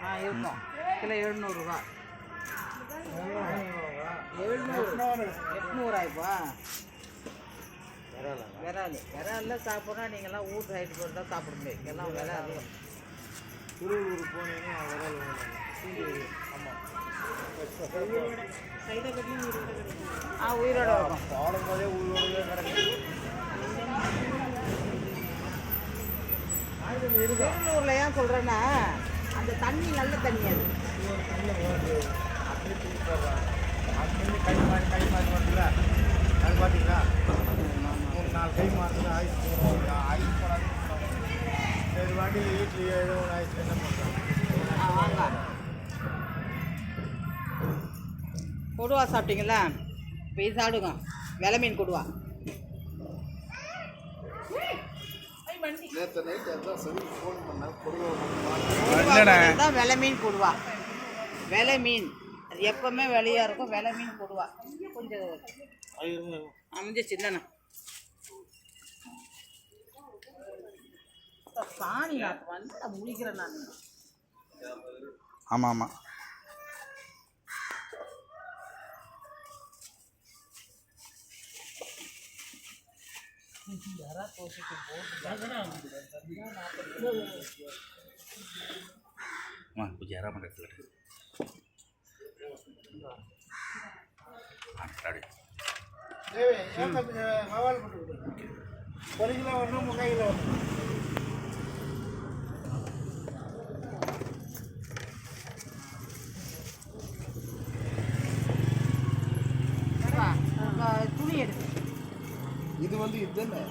ஆ இருக்கும். கிலோ எழுநூறுவா எழுநூறு எட்நூறா. இப்போ விரால் விராலில் சாப்பிட்றா நீங்கள்லாம் ஊர் சைடு போட்டு தான் சாப்பிட முடியும் விலை அதிகம் திருவள்ளூர் போனீங்கன்னா விரல் ஆமாம் ஆ உயிரோட வரும் பாடும் போதே உள்ளூர்லேயே கிடக்கு திருவள்ளூரில் ஏன் சொல்கிறேன்னா அந்த தண்ணி நல்ல தண்ணி அது. கை மாறி கை மாறி வருதுல அது பார்த்தீங்களா மூணு நாலு கை மாறுறது ஆயுஸ் போடுறாங்க போடாது சரி வாட்டி வீட்டில் ஏழு ஆயுஸ் என்ன பண்ணுறாங்க வாங்க. கொடுவா சாப்பிட்டீங்களா? போய் சாப்பிடுங்க. விலை மீன் கொடுவா. நேற்று நைட் அதான் சரி ஃபோன் பண்ணேன் கொடுவா விலை மீன் கொடுவா விலை மீன். அது எப்பவுமே விலையா இருக்கும் விலை மீன் கொடுவா கொஞ்சம் அமைஞ்சிச்சு இல்லைண்ணா சாணி நான் வந்து முடிக்கிறேன் நான். ஆமாம் ஆமாம் அம்மா கொஞ்சம் யாரா பண்ணுறது ஒரு கிலோ வரணும் முக்கால் கிலோ வரணும் துணி எடுத்து. இது வந்து இதுதானே?